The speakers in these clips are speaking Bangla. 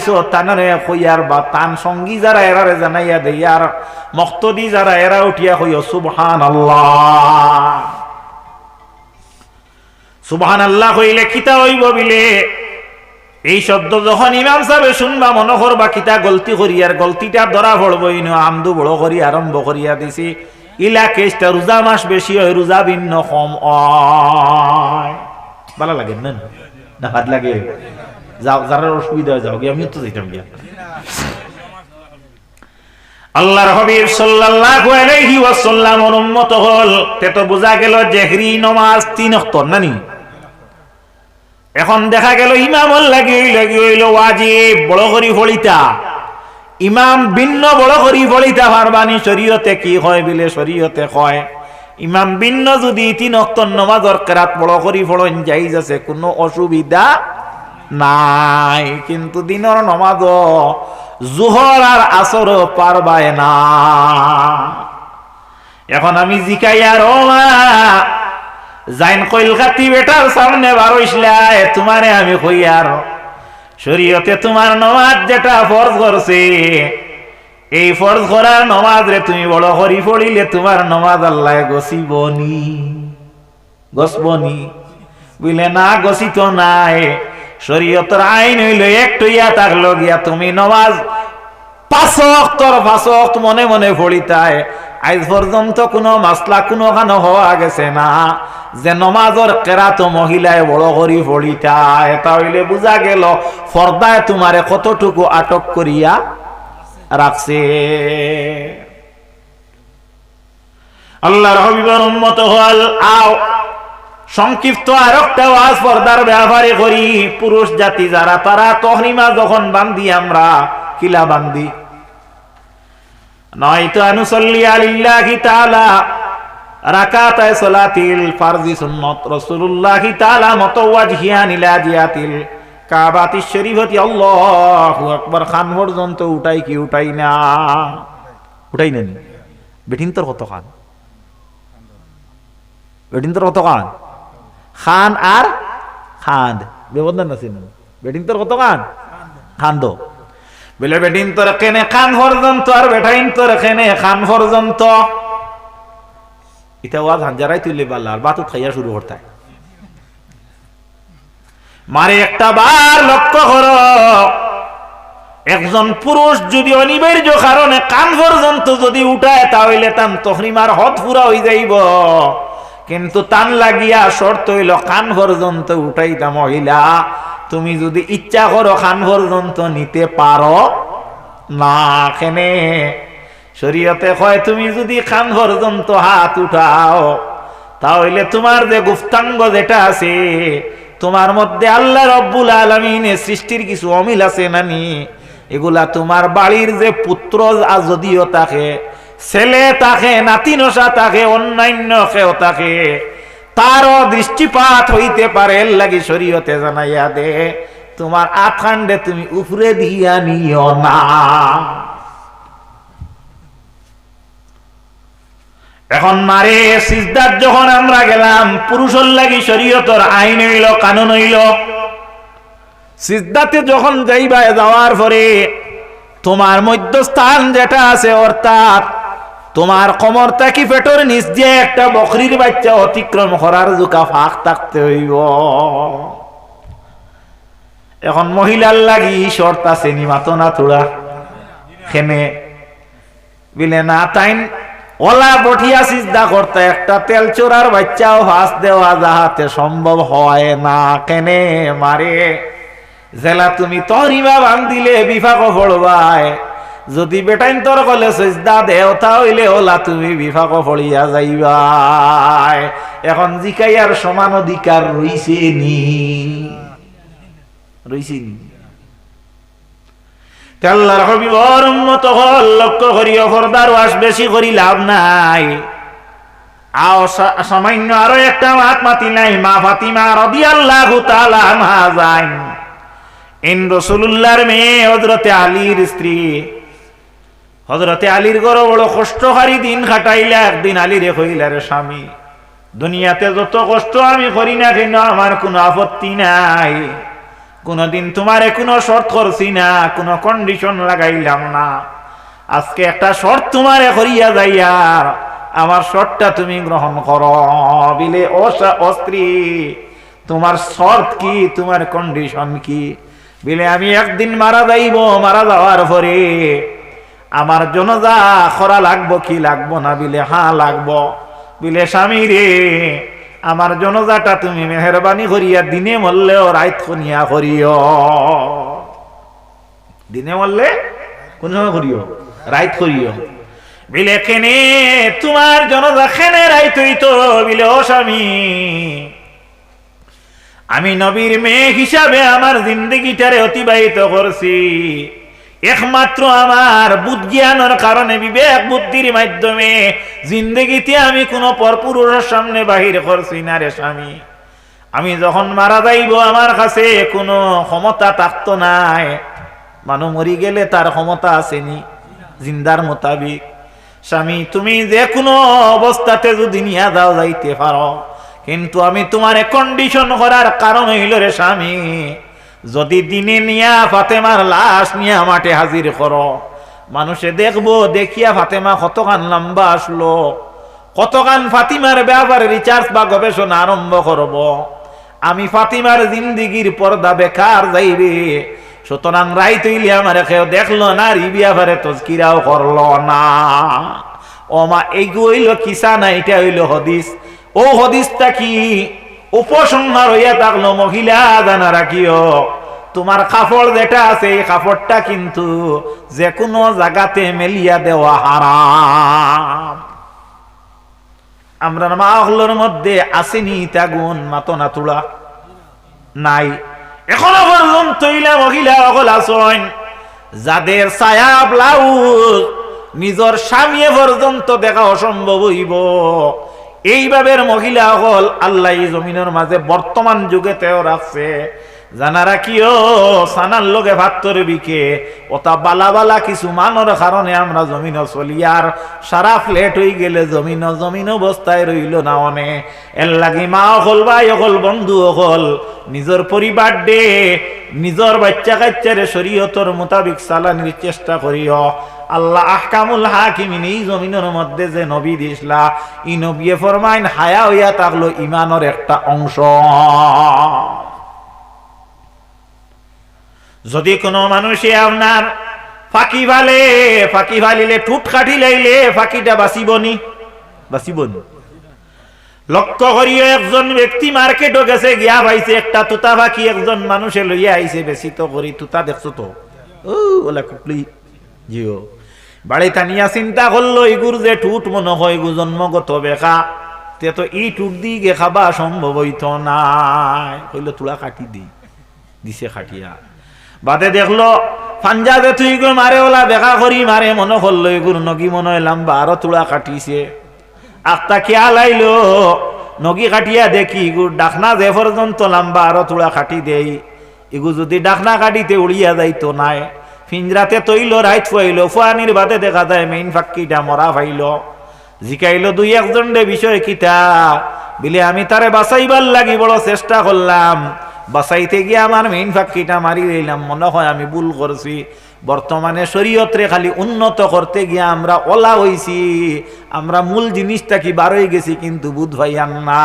হইছ তানারে কইয়ার বা তান সঙ্গী যারা এরারে জানাইয়া দেয়ার মক্তদি যারা এরা উঠিয়া কইও সুবহান আল্লাহ সুবহান আল্লাহ কইলে, কিতা হইব বিলে? এই শব্দ যখন ইমাম সাহেব শুনবা মনে করবা কিতা গলতি করিয়ার গলতিটা ধরা পড়বই না আমদু বড় করি আরম্ভ করিয়া দিছি। ইলা কেসটা রোজা মাস বেশি হয় রোজা ভিন্ন কম হয়। ভালো লাগে না? হাত লাগে। যাও যারা অসুবিধা হয়ে যাও, গিয়ে আমিও তো যেতাম গিয়া। ওয়াক্ত ইমাম বড় করি ফলিতা। ইমাম ভিন্ন ফলিতা শরীয়তে কি হয় বিলে শরীয়তে কয়, ইমাম ভিন্ন যদি তিন অক্ত নমাজর বড় করি ফলন যাইজ আছে, কোনো অসুবিধা নাই, কিন্তু দিনের নমাজ জুহর আর আসর পারবায় না। এখন আমি জিকাই আর ও মা জাইন কইলকাতি বেটার সামনে বারইসলায় তোমারে আমি কই আর শরীয়তে তোমার নমাজ যেটা ফরজ করছে, এই ফরজ করার নমাজ রে তুমি বড় করি পড়িলে তোমার নমাজ আল্লাহ গসিবনি, গসবনি। বুঝলে না গসিত নাই শরীয়তের আইন হইল একটু ইয়া থাকল গিয়া তুমি নমাজ পাঁচক তোর পাঁচক মনে মনে পড়িতায় আজ পর্যন্ত কোনো মাসলা কোনো খানো হওয়া গেছে না। যে নমাজর কেরাত মহিলায় বড় করি পড়িতায় তাহলে বুঝা গেল ফর্দায় তোমারে কতটুকু আটক করিয়া রাখছে। আল্লাহর হবিবর উন্মত হল আও সংক্ষিপ্ত আর একটা ওয়াজ পর্দার ব্যবহারে করি। পুরুষ জাতি যারা, তারা তহরিমা যখন বান্ধি আমরা কিলা বান্ধি নয়তো আনুসল্লি আলিল্লাহি তাআলা, রাকাতায় সালাতিল ফারজি সুন্নত, রাসূলুল্লাহি তাআলা মুতাওয়াজহিয়ান ইলা জিয়াতিল কাবাতিশ শরীফতি আল্লাহু আকবার, খান পর্যন্ত উঠাই কি উঠাই না। উঠাই না বেঠিন তোর কত খান? বেঠিন তোর কত খান? খান আর খান্দ। ব্যবধান না? বেঠিন তোর কত খান? খান্দ। বলে বেটিন তোর কেনে খান পর্যন্ত আর বেটাইন তোর কেনে খান পর্যন্ত এটা ওয়াজ হাজারাই তুললে পারলা আর বাতুত খাইয়া শুরু করতে মারে একটা বার লক্ষ্য কর, একজন পুরুষ যদি অনিবার্য কারণে কান পর্যন্ত যদি উঠায়, তাহলে তান তহরিমার হত পুরা হয়ে যাইব। কিন্তু তান লাগিয়া শর্ত হইল কান পর্যন্ত উঠাইতা মহিলা। তুমি যদি ইচ্ছা করো খান পর্যন্ত নিতে পারো। না কেনে শরীয়তে কয়, তুমি যদি খান পর্যন্ত হাত উঠাও, তাহলে তোমার যে গুপ্তাঙ্গ যেটা আছে, তোমার মধ্যে আল্লাহ রব্বুল আলমিনের সৃষ্টির কিছু অমিল আছে নানি এগুলা তোমার বাড়ির যে পুত্র যদিও থাকে ছেলে থাকে নাতিনসা থাকে অন্যান্য কেউ থাকে তারও দৃষ্টিপাত হইতে পারে লাগি শরীয়তে জানাইয়া দে, তোমার আখান্ডে তুমি উপরে দিয়া নিও না। এখন মারে, সিজদার যখন আমরা গেলাম, পুরুষের লাগি শরীয়তর আইন হইল, কানুন হইল। সিজদাতে যখন যাইবা যাওয়ার পরে, তোমার মধ্যস্থান যেটা আছে, অর্থাৎ তোমার কমর তাকি পেটর নিচ দিয়ে একটা বকরির বাচ্চা অতিক্রম করার জোকা ফাঁক থাকতে হইব। এখন মহিলার লাগি শর্ত আছে নি মাতো না থোড়া খেনে বিলে না তাইন ওলা বঠিয়া সিজদা করতে একটা তেল চোরার বাচ্চাও ফাঁস দেওয়া যাহাতে সম্ভব হয় না। কেনে মারে, জেলা তুমি তহরিমা বান্ধিলে বিফাক ফড়বায় যদি বেটাইন তোর কলে সেজদা দেওতা হইলে ওলা তুমি বিফাক ফড়িয়া যাইবাই। এখন জিকাইয়ার সমান অধিকার রইছে নি। রইছে নি। আল্লাহর হবিবর উম্মত হল, লক্ষ্য করি অফরদার ওয়াস বেশি করি লাভ নাই। আও সামান্য আরও একটা মাত মাতি নাই, মা ফাতিমা রাদিয়াল্লাহু তাআলা আনহা যাইন। ইন রাসূলুল্লাহর মেয়ে হযরতে আলীর স্ত্রী। হযরতে আলীর গড় বড় কষ্টকারী দিন কাটাইলা একদিন আলীরে কইলা রে স্বামী, দুনিয়াতে যত কষ্ট আমি করি না কেন, আমার কোনো আপত্তি নাই। কোনোদিন তোমারে কোনো শর্ত করছি না, কোনো কন্ডিশন লাগাইলাম না। আজকে একটা শর্ত তোমারে করিয়া যাইয়া, আমার শর্তটা তুমি গ্রহণ করো। বিলে, ও সা- ও স্ত্রী, তোমার শর্ত কি? তোমার কন্ডিশন কি? বিলে, আমি একদিন মারা যাইব, মারা যাওয়ার পরে আমার জনজা খরা লাগবো, কি লাগবো না? বিলে, হা, লাগবো। বিলে, স্বামী রে, আমার জনজাটা তুমি মেহরবানি করিয়া দিনে মরলেও রাইত কনিয়া করিও। দিনে মরলে কোন সময় করিও, রাইত করিও। বিলে, কেনে, তোমার জনজা খেনে রাইত হইতো? বিলে, ও স্বামী, আমি নবীর মেয়ে হিসাবে আমার জিন্দগিটারে অতিবাহিত করছি। একমাত্র আমার বুদ্ধিয়ানোর কারণে বিবেক বুদ্ধির মাধ্যমে জিন্দগিতে আমি কোনো পরপুরুষের সামনে বাহির করছি না রে স্বামী। আমি যখন মারা যাইব, আমার কাছে কোনো ক্ষমতা থাকতো নাই। মানুষ মরি গেলে তার ক্ষমতা আসেনি, জিন্দার মোতাবিক। স্বামী, তুমি যে কোনো অবস্থাতে যদি নিয়ে যাও, যাইতে পারো। কিন্তু আমি তোমার কন্ডিশন করার কারণ হইল রে স্বামী যদি দিনে নিয়া ফাতেমার লাশ নিয়ে মাঠে হাজির করো, মানুষে দেখব, দেখিয়া ফাতেমা কতখান লম্বা আসলো, কতখান ফাতিমার ব্যাপারে রিচার্জ বা গবেষণা আরম্ভ করব। আমি ফাতিমার জিন্দিগির পর্দা বেকার যাইবে, সুতরাং রাই তৈলি আমার কেউ দেখল না রিবিয়া ভারে তস্কিরাও করল না। ও মা এইগু হইল কিসা না এটা হইল হদিস। ও হদিসটা কি? উপসংহার হইয়া থাকল, মহিলা জানা রাখিও। তোমার কাপড় যেটা আছে, এই কাপড়টা কিন্তু যে কোনো জায়গাতে মেলিয়া দেওয়া হারাম। আমরা মা হলোর মধ্যে আসেনি তা গুণ মাতো না তুলা নাই। এখনও পর্যন্ত ইলা মহিলা অকল আসন যাদের ছায়া ব্লাউজ নিজর স্বামী পর্যন্ত দেখা অসম্ভব হইব। এইভাবে মহিলা হল আল্লাহ জমিনের মাঝে বর্তমান যুগে তেও রাখছে জানারা কিও সানার লগে ভাত্তর বিকে ওটা বালা বালা কিছু মানর কারণে আমরা জমিন চলিয়ার সারা ফ্লেট হয়ে গেলে জমিন জমিন অবস্থায় রইল না অনে। এর লাগি মা হল, ভাই হল, বন্ধু হল, নিজের পরিবার ডে নিজের বাচ্চা কাচ্চারে শরীয়তর মোতাবিক চালানির চেষ্টা করিও। আল্লাহ আহকামুল হাকিমিন, এই জমিনের মধ্যে যে নবী দিসলা ই নবিয়ে ফরমাইন, হায়া হইয়া থাকল ইমানের একটা অংশ। যদি কোনো মানুষে আপনার ফাঁকি ভালে ফাঁকি ভালিলে ঠুট কাটি লাইলে ফাঁকিটা বাঁচিবনি? বাঁচিবনি। লক্ষ্য করিও একজন ব্যক্তি মার্কেটও গেছে, গিয়া পাইছে একটা তুতা ফাঁকি, একজন মানুষে লইয়া আইছে বেশি তো করি তুতা দেখছ তো? ও, ওলা কুকলি, জিও। বাড়ি টানিয়া চিন্তা করল, ইগুর যে ঠুট মনে হয় ইগু জন্মগত বেকা, তে তো ই টুট দি গে খাবা সম্ভব হইত নাই। কইল, তুলা কাটি দি। দিছে খাটিয়া। বাদে দেখল ফাঞ্জাবে তুই গো মারে ওলা, বেকা করি মারে। মনে করল, ইগুর নগি মনে হইলাম বারো তুলা কাটিছে। আত্মা খেয়াল আইলো, নগি কাটিয়া দেখি, ইগুর ডাকনা যে পর্যন্ত লম্বা, আরও তুলা কাটি দেই। ইগু যদি ডাকনা কাটিতে উড়িয়া যাইতো নাই। ফিঞ্জরাতে তৈল, রাইত ফুয়াইল, ফুয়ানির বাদে দেখা যায় মেইন ফাক্কিটা মরা ফাইল। জিকাইল দুই একজন রে বিষয় কিতা। বিলে আমি তারে বাঁচাইবার লাগি বড় চেষ্টা করলাম। বাঁচাইতে গিয়ে আমার মেইন ফাক্কিটা মারি দিলাম মনে হয় আমি ভুল করছি। বর্তমানে শরীয়তরে খালি উন্নত করতে গিয়ে আমরা ওলা হইছি। আমরা মূল জিনিসটা কি বারোই গেছি কিন্তু বুধ ভাইয়ান না।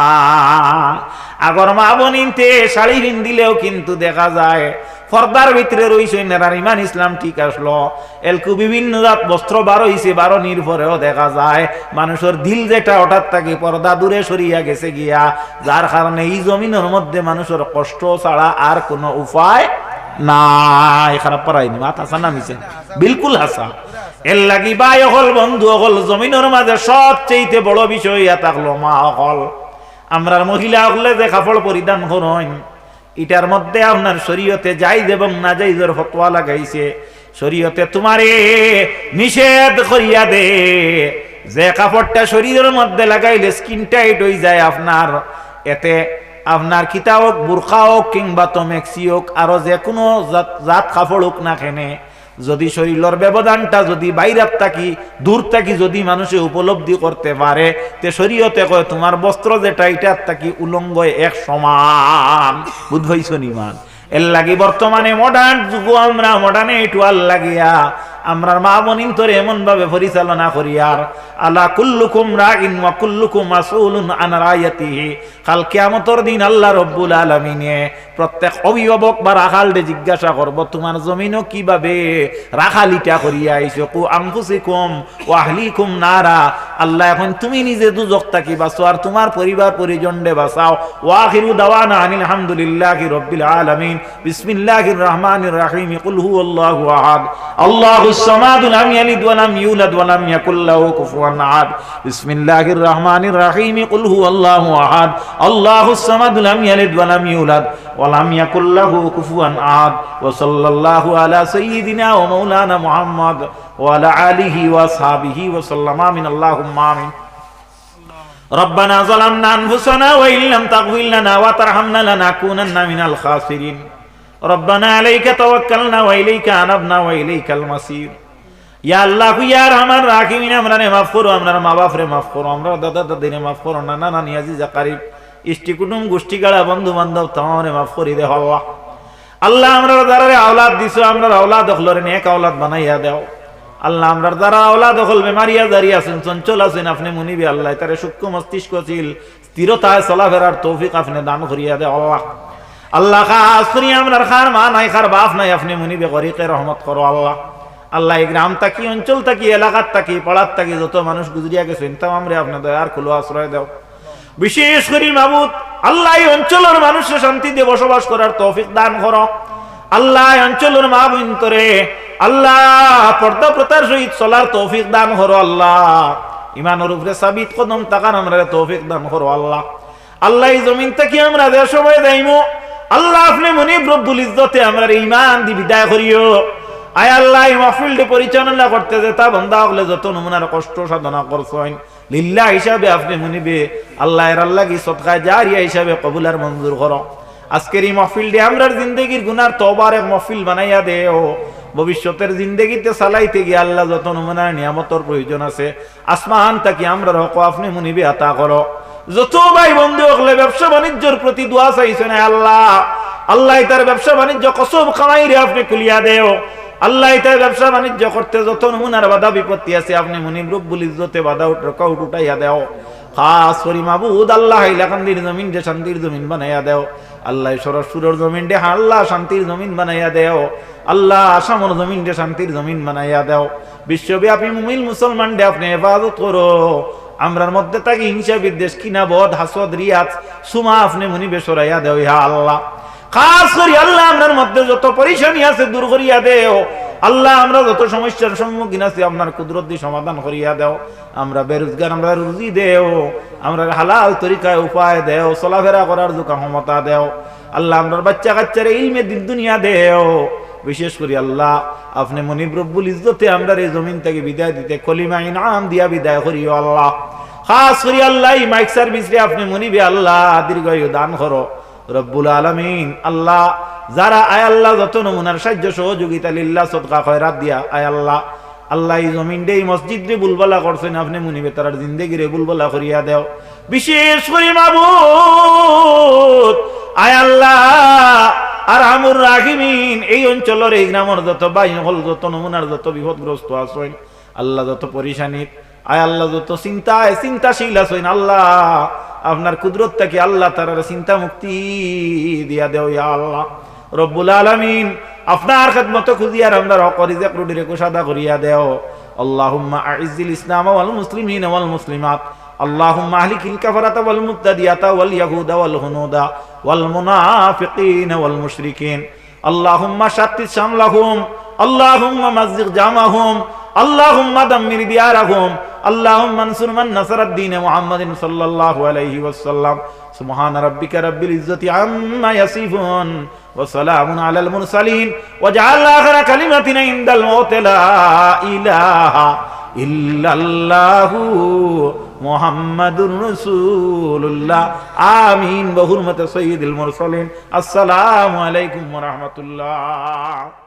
আগর মা বনিনতে শাড়ি দিলেও কিন্তু দেখা যায় ফর্দার ভিতরে রইছে নেরার ইমান ইসলাম ঠিক আসলো। এলকু বিভিন্ন জাত বস্ত্র বারো হইছে, বারো নির্ভরেও দেখা যায়। মানুষের দিল যেটা, হঠাৎ থাকি পর্দা দূরে সরিয়া গেছে গিয়া। যার কারণে এই জমিনের মধ্যে মানুষের কষ্ট ছাড়া আর কোনো উপায় নাই। খারাপ পারাইনি মাত হাসা নামিছে বিলকুল হাসা এর লাগি বাই অকল বন্ধু, অকল জমিনের মাঝে সবচেয়ে বড় বিষয়, ইয়া থাকল মা অকল। আমরার মহিলা হলে যে কাপড় পরিধান করেন এটার মধ্যে আপনার শরীয়তে যাইজ এবং না যাইজের ফতোয়া লাগাইছে। শরীয়তে তোমারে নিষেধ করিয়া দে। যে কাপড়টা শরীরের মধ্যে লাগাইলে স্কিন টাইট হয়ে যায় আপনার। এতে আপনার কিতা হোক, বুরখা হোক কিংবা তো মেক্সি হোক, আরও যে কোনো জাত কাপড় হোক না কেনে। যদি শরীরের ব্যবধানটা যদি বাইরাত থাকি, দূর থাকি যদি মানুষে উপলব্ধি করতে পারে, তে শরীয়তে কয়, তোমার বস্ত্র যেটা এটার থাকি উলঙ্গ এক সমান। বুধ হইছ নিমান এর লাগি বর্তমানে মডার্ন যুগ, আমরা মডার্নে আল লাগিয়া আমরা মা বনিন তোরে এমন ভাবে পরিচালনা করি, আর আলা কুল্লুকুম রাইন ওয়া কুল্লুকুম মাসউলুন আন রায়াতিহি কাল কিয়ামতের দিন আল্লাহ রব্বুল আলামিনে প্রত্যেক অভিভাবক বা রাখালকে জিজ্ঞাসা করব, তোমার জমিনও কীভাবে রাখালিটা করিয়া আইছো? কু আনফুসিকুম ওয়া আহলিকুম নারা। আল্লাহ এখন, তুমি নিজে দুজক থাকি বাঁচো? আর তোমার পরিবার পরিজনরে বাঁচাও। ওয়া আখিরু দাওয়ানা আনিল হামদুলিল্লাহি রাব্বিল আলামিন। বিসমিল্লাহির রহমানির রহিম। কুল হুয়াল্লাহু আহাদ। আল্লাহুস الصمد لم يلد ولم يولد ولم يكن له كفوا أحد. بسم الله الرحمن الرحيم. قل هو الله أحد. الله الصمد لم يلد ولم يولد ولم يكن له كفوا أحد. وصلى الله على سيدنا ومولانا محمد وعلى آله وأصحابه وسلم. من اللهم آمين. ربنا ظلمنا أنفسنا وإن لم تغفر لنا وترحمنا لنكونن من الخاسرين. রব্বানা আলাইকা তাওয়াক্কালনা ওয়া ইলাইকা আনাবনা ওয়া ইলাইকাল মাসির। ইয়া আল্লাহ ইয়া রহমান রাহিমিন, আমরা রে মাফ করো, আমরা মা বাপ রে মাফ করো, আমরা দাদা দাদি রে মাফ করো, নানা জাকারিব ইষ্টি কুটুম, গোষ্ঠী বন্ধু বান্ধব রে মাফ করি দে, হওয়া। আল্লাহ দ্বারা রে আওলাদ দিছো আওলাদ হল রে নেক আওলাদ বানাইয়া দেও। আল্লাহ আমরার দ্বারা আওলাদ হল বেমারিয়া জারি আছেন, চঞ্চল আছেন, আপনি মুনিবি আল্লাহ, তারে সূক্ষ্ম মস্তিষ্ক ছিল, স্থিরতায় চলাফেরার তৌফিক আপনি দান করিয়া দেওয়া আল্লাহ খাস করি আমরার খার, মা নাই খার, বাপ নাই, আপনি মুনিবে গরিকে রহমত করো, আল্লাহ। আল্লাহ, এই গ্রাম তাকি অঞ্চল তাকি এলাকার তাকি পাড়ার তাকি যত মানুষ গুজরিয়া গেছেন তাও আমরা আপনার দয়ার খুলো আশ্রয় দাও। বিশেষ করি মাবুদ, আল্লাহ এই অঞ্চলের মানুষের শান্তিতে বসবাস করার তৌফিক দান করো। আল্লাহ অঞ্চলের মা বিন্তরে আল্লাহ পর্দা প্রতার সহিত চলার তৌফিক দান করো, আল্লাহ। ইমানের উপরে সাবিত কদম তাকান আমরা তৌফিক দান করো, আল্লাহ। আল্লাহ জমিন থেকে আমরা যে সময় যাইমো। আল্লাহ আপনি মনে রব্বুল ইজ্জতে আমরা ইমান দি বিদায় করিও। আয় আল্লাহ মাহফিলটি পরিচালনা করতে যে তা বন্ধা হলে যত নমুনার কষ্ট সাধনা করছেন লিল্লা হিসাবে আপনি মনিবে আল্লাহ এর আল্লাহ কি সৎকায় জারিয়া হিসাবে কবুলার মঞ্জুর করো। আজকের এই মহফিলটি আমরার জিন্দগির গুনার তবার এক মহফিল বানাইয়া দেও। ভবিষ্যতের জিন্দগিতে চালাইতে গিয়ে আল্লাহ যত নমুনার নিয়ামতর প্রয়োজন আছে, আসমান তাকে আমরা রক আপনি মুনিবে আতা করো। যত ভাই বন্ধু হলে ব্যবসা বাণিজ্যের প্রতি দোয়া চাইছেন আল্লাহ। আল্লাহ তার ব্যবসা বাণিজ্য কসব খামাই রে, আপনি খুলিয়া দেও। আল্লাহ তার ব্যবসা বাণিজ্য করতে যত নমুনার বাধা, বিপত্তি আছে, আপনি মুনিব রব্বুল ইজ্জতে বাধা উঠ উঠাইয়া দেও। খাস করি মাবুদ, আল্লাহ ইলাকান্দির জমিন যে শান্তির জমিন বানাইয়া দেও। আল্লাহ সরসুরের জমিন ডে আল্লাহ শান্তির জমিন বানাইয়া দেও। আল্লাহ আসামর জমিন ডে শান্তির জমিন বানাইয়া দেও। বিশ্বব্যাপী মুমিল মুসলমান ডে আপনি হেফাজত করো। আমরার মধ্যে তাকে হিংসা, বিদ্বেষ, কিনা বদ হাসদ, রিয়াজ, সুমা আপনি মুনি, বেসরাইয়া দেও, ইহা আল্লাহ। খাস করি আল্লাহ আপনার মধ্যে যত পরিশানি আছে, দূর করিয়া দেও। আল্লাহ আমরা যত সমস্যার সম্মুখীন আছি, আপনার কুদরতি সমাধান করিয়া দেও। আমরা বেরোজগার, আমরা রুজি দেও। আমরা হালাল তরিকায় উপায় দেও। চলাফেরা করার দোকান ক্ষমতা দেও। আল্লাহ আমরার বাচ্চা কাচ্চারে ইলমে দিন দুনিয়া দেও। বিশেষ করি আল্লাহ, আপনি মনিব রব্বুল ইজ্জতে আমরা এই জমিন থেকে বিদায় দিতে, কলিমা ইনাম দিয়া বিদায় করিও আল্লাহ। খাস করি আল্লাহ, এই মাইক সার্ভিস রে আপনি মনিবে আল্লাহ, দীর্ঘায়ু দান করো। রব্বুল আলমিন, আল্লাহ, যারা, আয় আল্লাহ, যত নমুনার সাহায্য, সহযোগিতা, লিল্লা, সদকা, খয়রাত দিয়া, আয় আল্লাহ আল্লাহ এই জমিন ডে মসজিদ রে বুলবলা করছেন, আপনি মুনিবে তার জিন্দগি রে বুলবলা করিয়া দেও। বিশেষ করি মাবুদ, আয় আল্লাহ আর আমুর রাহিমিন এই অঞ্চলের এই গ্রামের যত বাই হল যত নমুনার যত বিপদগ্রস্ত আছেন আল্লাহ যত পরিশানিত আয় আল্লাহ যত চিন্তায় চিন্তাশীল আছেন, আল্লাহ, আপনার কুদরত থেকে আল্লাহ তার চিন্তা মুক্তি দিয়া দেও ইয়া আল্লাহ। রব্বুল আলামিন, আপনার খেদমত খুঁজিয়ার আমরা অকরিজা ক্রুডিরে কুসাদা করিয়া দেও। আল্লাহুম্মা আইজিল ইসলাম ওয়াল মুসলিমিন ওয়াল মুসলিমাত। اللهم اهلك الكفرة والمبتدئة واليهود والهنود والمنافقين والمشركين اللهم شتت شملهم اللهم مزق جامهم اللهم دمر ديارهم اللهم انصر من نصر الدين محمد صلى الله عليه وسلم سبحان ربك رب العزة عما يصفون وسلام على المرسلين وجعل آخر كلمة عند الموت لا إله إلا الله মোহাম্মদুর রসুল্লাহ আমিন বহুর মতো সৈয়দুল মুরসলিন। আসসালামু আলাইকুম রহমতুল্লাহ।